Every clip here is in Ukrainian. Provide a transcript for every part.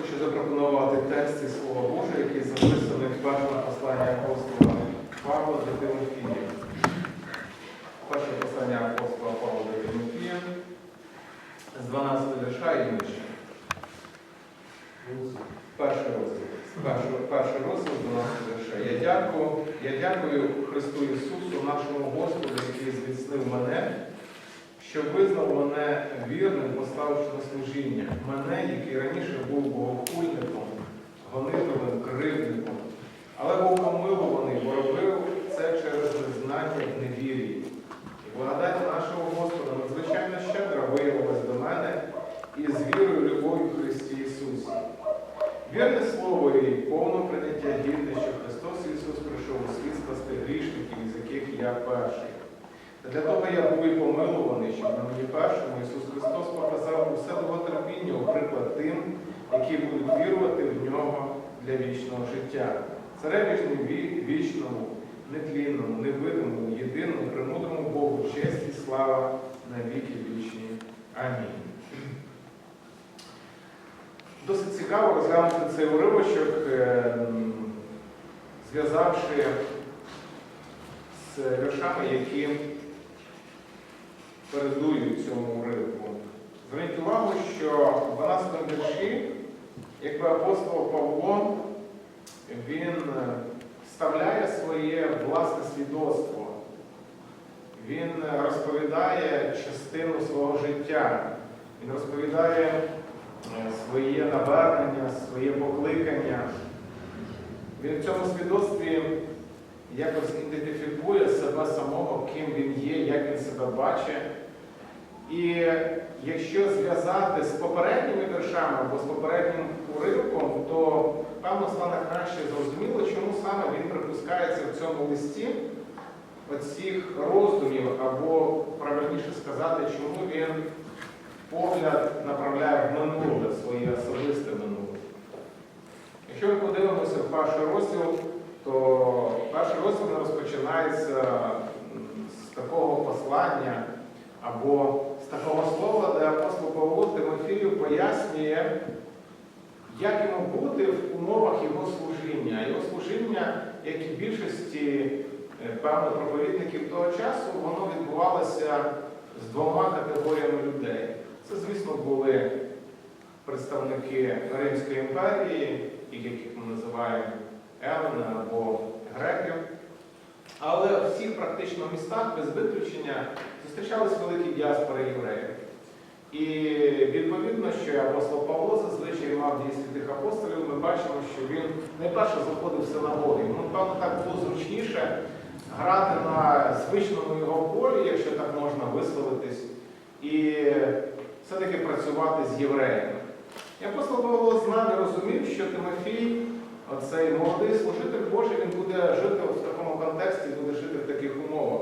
Хочу запропонувати текст із Слова Божого, який записаний в першому посланні апостола Павла до Тимофія. Перше послання апостола Павла до Тимофія з 12 вірша і нижче. Перший розділ. Перший, перший розділ з 12 вірша. Я дякую, я дякую Христу Ісусу, нашому Господу, який зміцнив мене, що визнав мене вірним, поставивши на служіння. Мене, який раніше був богохульником, гонителем, кривдником, але був помилуваний, бо робив це через незнання в невір'ї. І благодать нашого Господа надзвичайно щедро виявилась до мене і з вірою, любов'ю Христі Ісусі. Вірне слово і повне прийняття гідне, що Христос Ісус прийшов у світ спасти грішників, із яких я перший. Для того я був і помилуваний, щоб на мені першому Ісус Христос показав усе довготерпіння у приклад тим, які будуть вірувати в нього для вічного життя. Цареві ж не ві- вічному, нетлінному, невидимому, єдиному, премудрому Богу, честь і слава на віки вічні. Амінь. Досить цікаво розглянути цей уривочок, е, зв'язавши з віршами, які передують цьому уривку. Зверніть увагу, що в 12 вірші, якби апостол Павло, він е, вставляє своє власне свідоцтво. Він е, розповідає частину свого життя. Він розповідає е, своє навернення, своє покликання. Він в цьому свідоцтві якось ідентифікує себе самого, ким він є, як він себе бачить. І якщо зв'язати з попередніми віршами або з попереднім уривком, то певно стане краще зрозуміло, чому саме він припускається в цьому листі оцих роздумів, або правильніше сказати, чому він погляд направляє в минуле, своє особисте минуле. Якщо ми подивимося в перший розділ, то перший розділ розпочинається з такого послання або з такого слова, де апостол Павло Тимофію пояснює, як йому бути в умовах його служіння. Його служіння, як і більшості е, певно проповідників того часу, воно відбувалося з двома категоріями людей. Це, звісно, були представники Римської імперії, яких ми називаємо Елени або греків. Але в всіх практично містах, без виключення, зустрічались великі діаспори євреїв. І відповідно, що апостол Павло зазвичай мав дії святих апостолів, ми бачимо, що він найперше заходив в синагоги. Йому, певно, так було зручніше грати на звичному його полі, якщо так можна висловитись, і все-таки працювати з євреями. І апостол Павло знав і розумів, що Тимофій, оцей молодий служитель Божий, він буде жити в такому контексті, буде жити в таких умовах.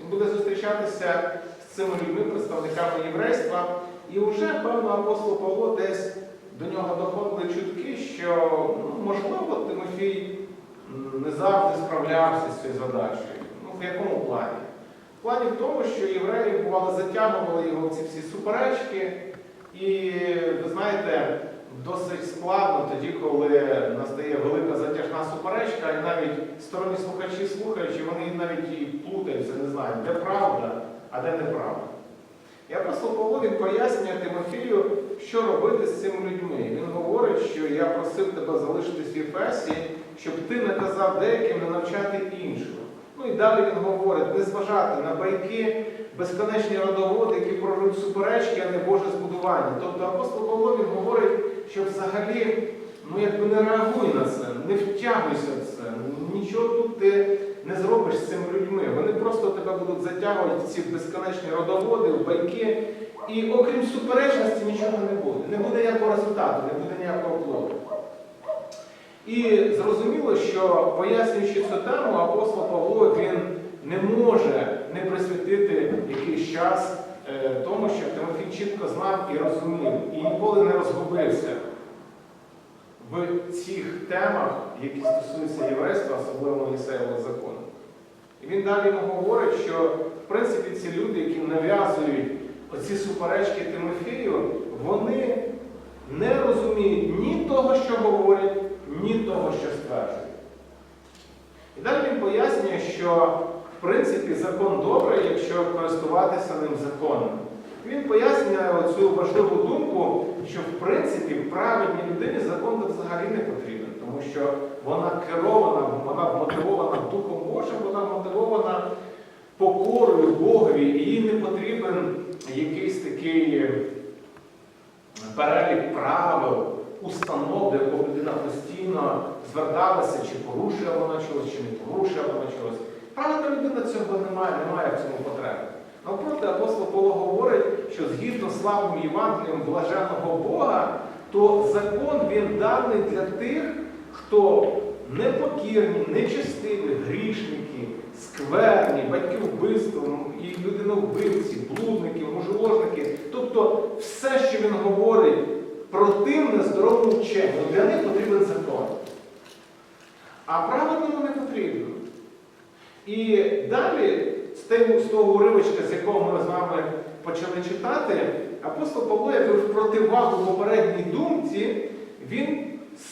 Він буде зустрічатися з цими людьми, представниками єврейства, і вже, певно, апостол Павло десь до нього доходили чутки, що, ну, можливо, Тимофій не завжди справлявся з цією задачею. Ну, в якому плані? В плані в тому, що євреї бували затягували його в ці всі суперечки, і ви знаєте, досить складно тоді, коли настає велика затяжна суперечка, і навіть сторонні слухачі слухаючи, вони навіть і плутаються, не знають, де правда, а де неправда. І апостол Павло він пояснює Тимофію, що робити з цими людьми. Він говорить, що я просив тебе залишитись в Єфесі, щоб ти не казав деяким не навчати інших. Ну і далі він говорить, не зважати на байки, безконечні родоводи, які прорвуть суперечки, а не Боже збудування. Тобто апостол Павло він говорить, що взагалі ну, якби не реагуй на це, не втягуйся в це, нічого тут ти не зробиш з цими людьми. Вони просто тебе будуть затягувати в ці безконечні родоводи, в байки. І окрім суперечності нічого не буде. Не буде ніякого результату, не буде ніякого плоду. І зрозуміло, що пояснюючи цю тему, апостол Павло він не може не присвятити якийсь час тому, що Тимофій чітко знав і розумів, і ніколи не розгубився в цих темах, які стосуються єврейства, особливо Моїсеєвого закону. І він далі йому говорить, що в принципі ці люди, які нав'язують оці суперечки Тимофію, вони не розуміють ні того, що говорять, ні того, що стверджують. І далі він пояснює, що принципі закон добрий, якщо користуватися ним законом. Він пояснює оцю важливу думку, що в принципі праведній людині закон взагалі не потрібен, тому що вона керована, вона мотивована Духом Божим, вона мотивована покорою Богові, і їй не потрібен якийсь такий е, перелік правил, установ, до якого людина постійно зверталася, чи порушує вона чогось, чи не порушує вона чогось. Правильна людина цього немає, немає в цьому потреби. Навпроти, апостол Павло говорить, що згідно славним Євангелієм блаженого Бога, то закон він даний для тих, хто непокірні, нечестиві, грішники, скверні, батьки вбивства, і людиновбивці, блудники, мужеложники. Тобто все, що він говорить противне здоровому вченню, для них потрібен закон. А праведному не потрібно. І далі, з того- уривочка, з якого ми з вами почали читати, апостол Павло, як в противагу попередній думці, він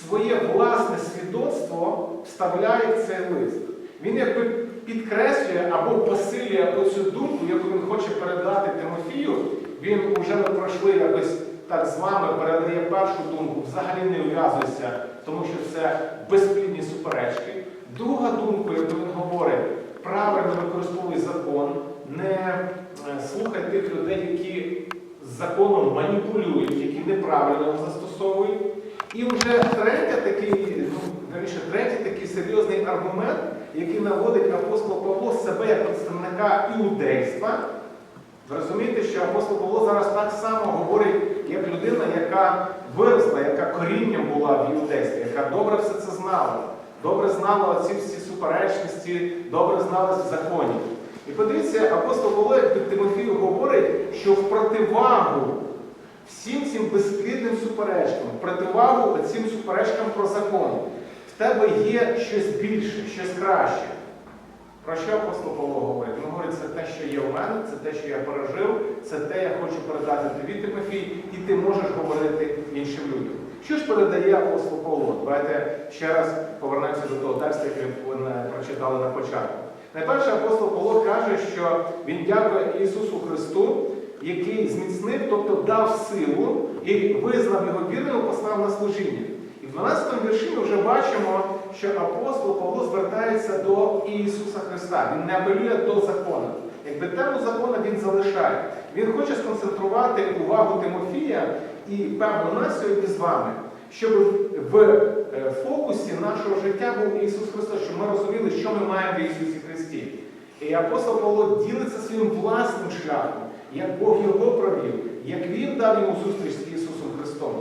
своє власне свідоцтво вставляє в цей лист. Він якби підкреслює або посилює оцю думку, яку він хоче передати Тимофію. Він уже ми пройшли якось так з вами, передає першу думку, взагалі не ув'язуйся, тому що це безплідні суперечки. Друга думка, яку він говорить, правильно використовуй закон, не е, слухай тих людей, які законом маніпулюють, які неправильно його застосовують. І вже третя такий, ну, верніше, третій такий серйозний аргумент, який наводить апостол Павло себе як представника іудейства. Ви розумієте, що апостол Павло зараз так само говорить, як людина, яка виросла, яка корінням була в іудействі, яка добре все це знала, добре знала ці всі суперечності, добре знала в законі. І подивіться, апостол Павло, як Тимофію говорить, що в противагу всім цим безплідним суперечкам, в противагу цим суперечкам про закон, в тебе є щось більше, щось краще. Про що апостол Павло говорить? Він говорить, це те, що є в мене, це те, що я пережив, це те, я хочу передати тобі, Тимофій, і ти можеш говорити іншим людям. Що ж передає апостол Павло? Давайте ще раз повернемося до того тексту, який ми прочитали на початку. Найперше апостол Павло каже, що він дякує Ісусу Христу, який зміцнив, тобто дав силу і визнав його вірним, послав на служіння. І в 12 вірші ми вже бачимо, що апостол Павло звертається до Ісуса Христа. Він не апелює до закону. Якби тему закону він залишає. Він хоче сконцентрувати увагу Тимофія і певно нас сьогодні з вами, щоб в е, фокусі нашого життя був Ісус Христос, щоб ми розуміли, що ми маємо в Ісусі Христі. І апостол Павло ділиться своїм власним шляхом, як Бог його провів, як він дав йому зустріч з Ісусом Христом.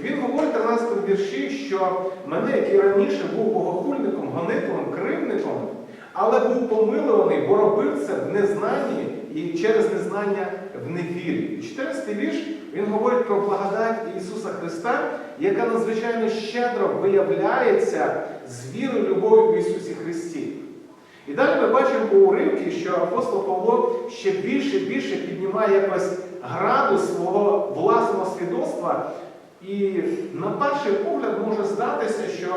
Він говорить в 13 вірші, що мене, який раніше був богохульником, гонителем, кривником, але був помилуваний, бо робив це в незнанні і через незнання в невірі. І 14 вірш він говорить про благодать Ісуса Христа, яка надзвичайно щедро виявляється з вірою любов'ю в Ісусі Христі. І далі ми бачимо у уривці, що апостол Павло ще більше і більше піднімає якось градус свого власного свідоцтва. І на перший погляд може здатися, що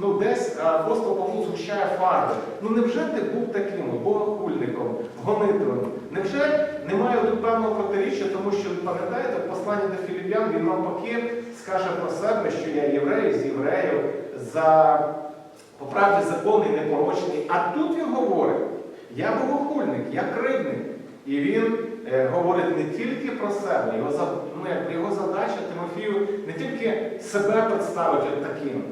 ну, десь апостол Павло згущає фарби. Ну невже ти був таким богохульником, гонителем? Невже немає тут певного протиріччя, тому що пам'ятаєте, в посланні до Філіп'ян він навпаки скаже про себе, що я єврей з євреїв за по правді законний, непорочний. А тут він говорить, я богохульник, я кривник. І він е, говорить не тільки про себе, його, ну, його задача Тимофію не тільки себе представити таким,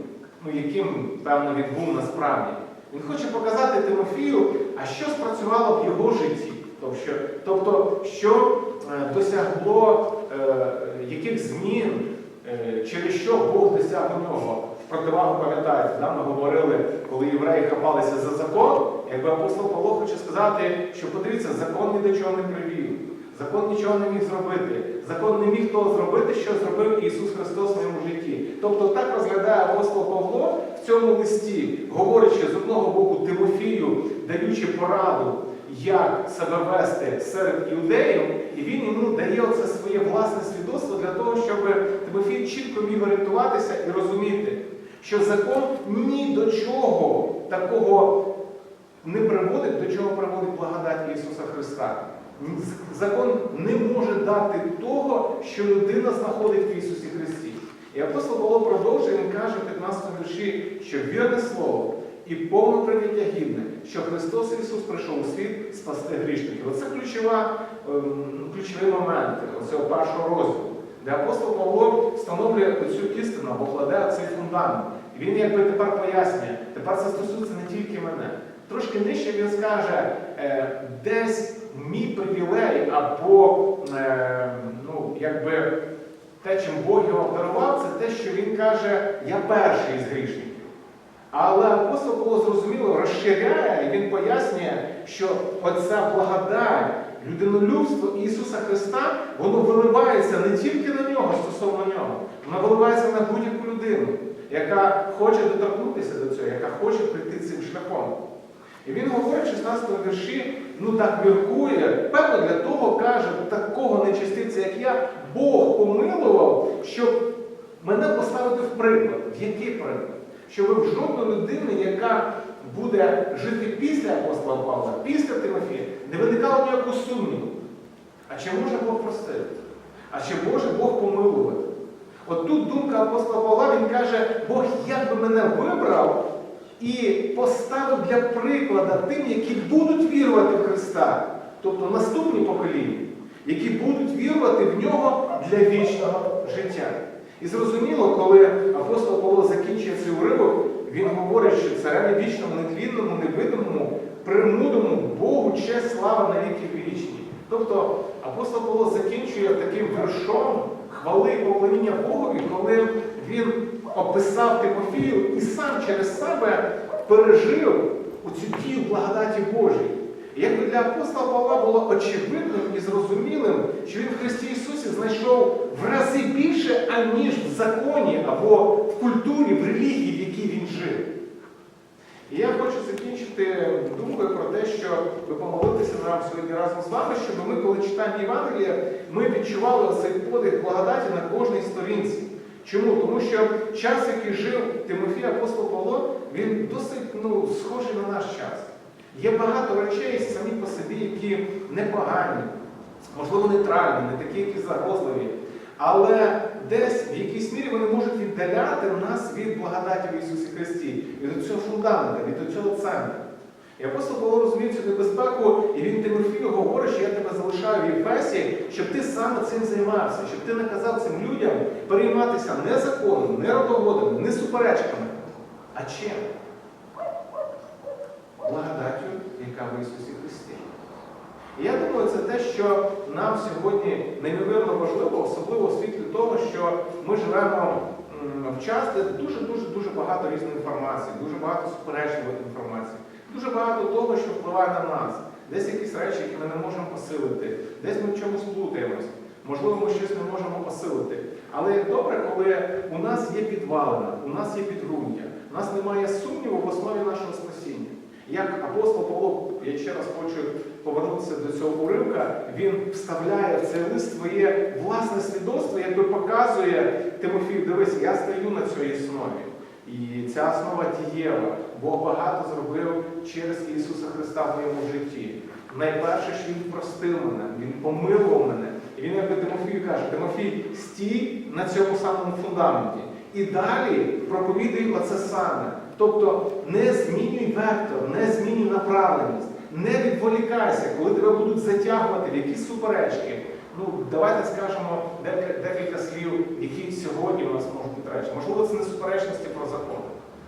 ну, яким, певно, він був насправді. Він хоче показати Тимофію, а що спрацювало в його житті. Тобто, що, тобто, що е, досягло е, яких змін, е, через що Бог досяг у нього. Противагу, пам'ятаєте, да, ми говорили, коли євреї хапалися за закон, якби апостол Павло хоче сказати, що подивіться, закон ні до чого не привів. Закон нічого не міг зробити. Закон не міг того зробити, що зробив Ісус Христос в моєму житті. Тобто так розглядає апостол Павло в цьому листі, говорячи з одного боку Тимофію, даючи пораду, як себе вести серед іудеїв, і він йому дає оце своє власне свідоцтво для того, щоб Тимофій чітко міг орієнтуватися і розуміти, що закон ні до чого такого не приводить, до чого приводить благодать Ісуса Христа. Закон не може дати того, що людина знаходить в Ісусі Христі. І апостол Павло продовжує, він каже в 15 вірші, що вірне слово і повне прийняття гідне, що Христос Ісус прийшов у світ спасти грішників. Оце ключова, ем, ключові моменти цього першого розділу, де апостол Павло встановлює цю істину або кладе цей фундамент. І він якби тепер пояснює, тепер це стосується не тільки мене. Трошки нижче він скаже, е, десь мій привілей або е, ну, якби те, чим Бог його обдарував, це те, що він каже, я перший із грішників. Але апостол Павло зрозуміло розширяє, і він пояснює, що оця благодать, людинолюбство Ісуса Христа, воно виливається не тільки на нього стосовно нього, воно виливається на будь-яку людину, яка хоче доторкнутися до цього, яка хоче прийти цим шляхом. І він говорить в 16 вірші, ну так міркує, певно, для того каже, такого нечистивця, як я, Бог помилував, щоб мене поставити в приклад. В який приклад? Щоб в жодної людини, яка буде жити після апостола Павла, після Тимофія, не виникало ніякого сумніву. А чи може Бог простити? А чи може Бог помилувати? От тут думка апостола Павла, він каже, Бог як би мене вибрав і поставив для прикладу тим, які будуть вірувати в Христа, тобто наступні покоління, які будуть вірувати в нього для вічного життя. І зрозуміло, коли апостол Павло закінчує цей уривок, він говорить, що цареві вічному, нетлінному, невидимому, премудрому Богу честь, слава на віки вічні. Тобто апостол Павло закінчує таким вершом хвали і поклоніння Богові, коли він описав Тимофію і сам через себе пережив оцю дію благодаті Божій. І якби для апостола Павла було очевидним і зрозумілим, що він в Христі Ісусі знайшов в рази більше, аніж в законі або в культурі, в релігії, в якій він жив. І я хочу закінчити думкою про те, що ви помолитеся нам сьогодні разом з вами, щоб ми, коли читаємо Євангелія, ми відчували цей подих благодаті на кожній сторінці. Чому? Тому що час, який жив Тимофій апостол Павло, він досить ну, схожий на наш час. Є багато речей самі по собі, які непогані, можливо, нейтральні, не такі, які загрозливі. Але десь в якійсь мірі вони можуть віддаляти нас від благодаті в Ісусі Христі, від цього фундамента, від цього центру. І апостол Павло розуміє цю небезпеку, і він Тимофію говорить, що я тебе залишаю в Єфесі, щоб ти саме цим займався, щоб ти наказав цим людям перейматися не законом, не родоводами, не суперечками, а чим? Благодаттю, яка в Ісусі Христі. І я думаю, це те, що нам сьогодні неймовірно важливо, особливо у світлі того, що ми живемо в час, де дуже-дуже дуже багато різної інформації, дуже багато суперечливої інформації, дуже багато того, що впливає на нас. Десь якісь речі, які ми не можемо посилити, десь ми в чомусь плутаємось. Можливо, ми щось не можемо посилити. Але добре, коли у нас є підвалина, у нас є підґрунтя, у нас немає сумніву в основі нашого спасіння. Як апостол Павло, я ще раз хочу повернутися до цього уривка, він вставляє в цей лист своє власне свідоцтво, якби показує Тимофію, дивись, я стою на цій основі. І ця основа дієва. Бог багато зробив через Ісуса Христа в моєму житті. Найперше, що Він простив мене, Він помилував мене. І він якби Тимофію каже, Тимофій, стій на цьому самому фундаменті. І далі проповідуй оце саме. Тобто не змінюй вектор, не змінюй направленість, не відволікайся, коли тебе будуть затягувати в якісь суперечки. Ну, давайте скажемо декілька, слів, які сьогодні у нас можуть бути речі. Можливо, це не суперечності про закон.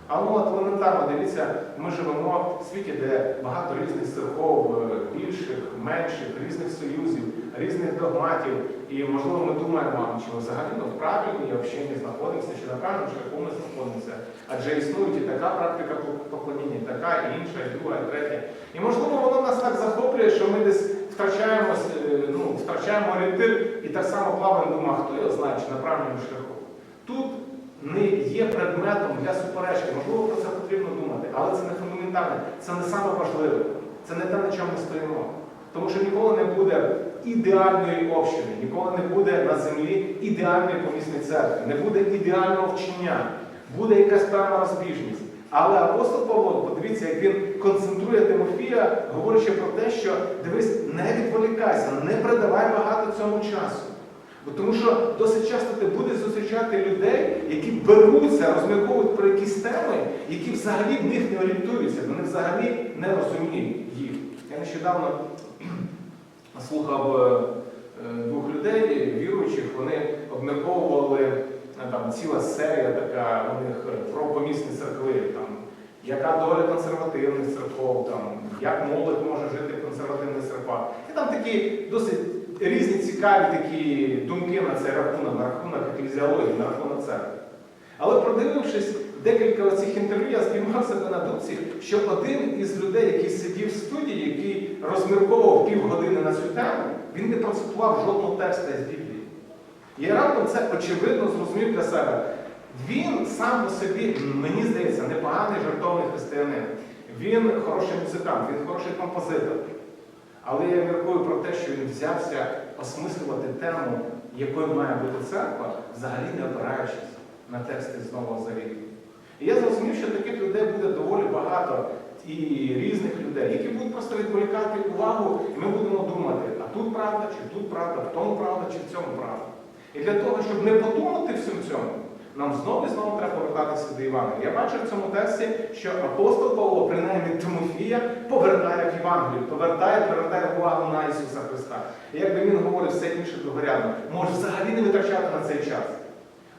А ну от елементарно дивіться, ми живемо в світі, де багато різних церков, е, більших, менших, різних союзів, різних догматів. І можливо ми думаємо, чи ми взагалі ну, в правильній общині знаходимося, чи на правильному шляху ми знаходимося. Адже існує і така практика поклоніння, і така, і інша, і друга, і третя. І можливо воно нас так захоплює, що ми десь втрачаємось, е, ну, втрачаємо орієнтир і так само плаваємо, думаємо, хто його знає, чи на правильному шляху. Тут не є предметом для суперечки. Можливо, про це потрібно думати, але це не фундаментальне, це не саме важливе, це не те, на чому ми стоїмо. Тому що ніколи не буде ідеальної общини, ніколи не буде на землі ідеальної помісної церкви, не буде ідеального вчення, буде якась певна розбіжність. Але апостол Павло, подивіться, як він концентрує Тимофія, говорячи про те, що дивись, не відволікайся, не придавай багато цьому часу. Бо тому що досить часто ти будеш зустрічати людей, які беруться, розмірковують про якісь теми, які взагалі в них не орієнтуються, вони взагалі не розуміють їх. Я нещодавно слухав е, е, двох людей, віруючих, вони обмірковували е, там ціла серія така у них про помісні церкви, яка доля консервативних церков, там, як молодь може жити в консервативних церквах. І там такі досить різні цікаві такі думки на цей рахунок, на рахунок еклезіології, на рахунок церкви. Але продивившись декілька оцих інтерв'ю, я спіймав себе на думці, що один із людей, який сидів в студії, який розмірковував півгодини на цю тему, він не процитував жодного текста з Біблії. І я раптом це очевидно зрозумів для себе. Він сам по собі, мені здається, непоганий жартовний християнин. Він хороший музикант, він хороший композитор. Але я міркую про те, що він взявся осмислювати тему, якою має бути церква, взагалі не опираючись на тексти з Нового Завіту. І я зрозумів, що таких людей буде доволі багато і різних людей, які будуть просто відволікати увагу, і ми будемо думати, а тут правда, чи тут правда, в тому правда, чи в цьому правда. І для того, щоб не подумати всім цьому, нам знову і знову треба повертатися до Євангелія. Я бачу в цьому тексті, що апостол Павло, принаймні Тимофія, повертає в Євангелію, повертає, повертає увагу на Ісуса Христа. І якби він говорив все інше догорядно, може взагалі не витрачати на цей час.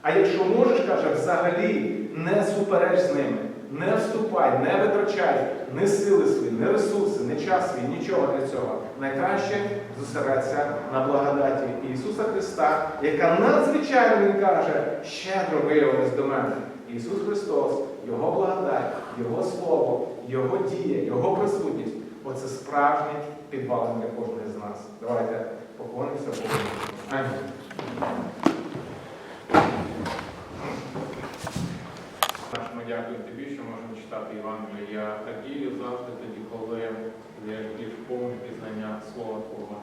А якщо можеш, каже, взагалі не супереч з ними, не вступай, не витрачай ні сили свої, ні ресурси, ні час свій, нічого для цього. Найкраще зосередься на благодаті Ісуса Христа, яка надзвичайно Він каже, щедро виявилась до мене. Ісус Христос, Його благодать, Його Слово, Його дія, Його присутність оце справжнє підвалення кожного з нас. Давайте поклонимося Богу. Амінь. Дякуємо тобі, що можемо читати Євангеліє. Я радію завжди тоді, коли я більш повне пізнання Слова Твого.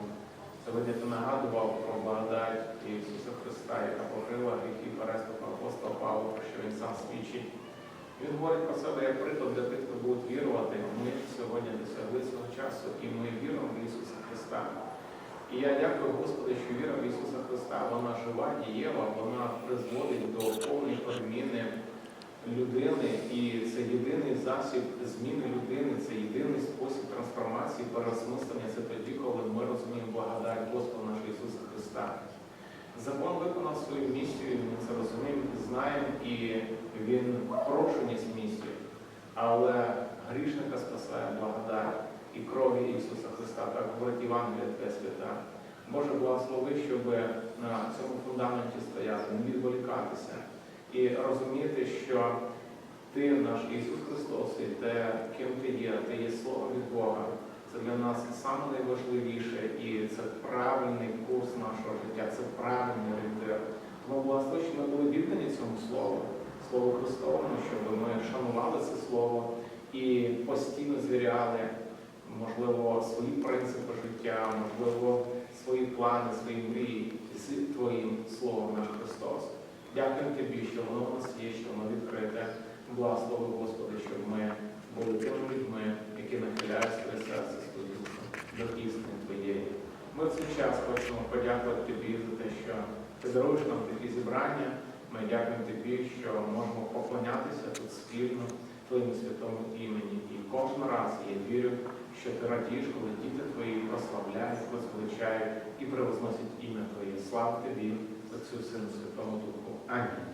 Сьогодні ти нагадував про благодать Ісуса Христа, яка покрила гріхи переступу апостола Павла, що він сам свідчить. Він говорить про себе як приклад для тих, хто буде вірувати. Ми сьогодні досягли цього часу і ми віримо в Ісуса Христа. І я дякую Господи, що віра в Ісуса Христа, вона жива, дієва, вона призводить до повної переміни людини, і це єдиний засіб зміни людини, це єдиний спосіб трансформації, переосмислення. Це тоді, коли ми розуміємо благодать Господа нашого Ісуса Христа. Закон виконав свою місію, ми це розуміємо, знаємо, і він порушеність місії. Але грішника спасає благодать і крові Ісуса Христа, так говорить Євангелія Твоя свята. Боже, благослови, щоб на цьому фундаменті стояти, не відволікатися і розуміти, що Ти наш Ісус Христос, і те, ким Ти є, Ти є Слово від Бога. Це для нас найважливіше, і це правильний курс нашого життя, це правильний орієнтир. Тому благослови, що ми були віддані цьому Слову, Слову Христовому, щоб ми шанували це Слово і постійно звіряли, можливо, свої принципи життя, можливо, свої плани, свої мрії з Твоїм Словом. Дякую тобі, що воно у нас є, що воно відкрите. Благослови, Господи, щоб ми були тими людьми, які нахиляють своє серце, душу до істини Твоєї. Ми в цей час хочемо подякувати Тобі за те, що ти даруєш нам такі зібрання. Ми дякуємо Тобі, що можемо поклонятися тут спільно Твоєму святому імені. І кожен раз я вірю, що ти радієш, коли діти твої прославляють, возвеличають і превозносять ім'я Твоє. Слава тобі, Отцю Сину Святому Духу. I'm.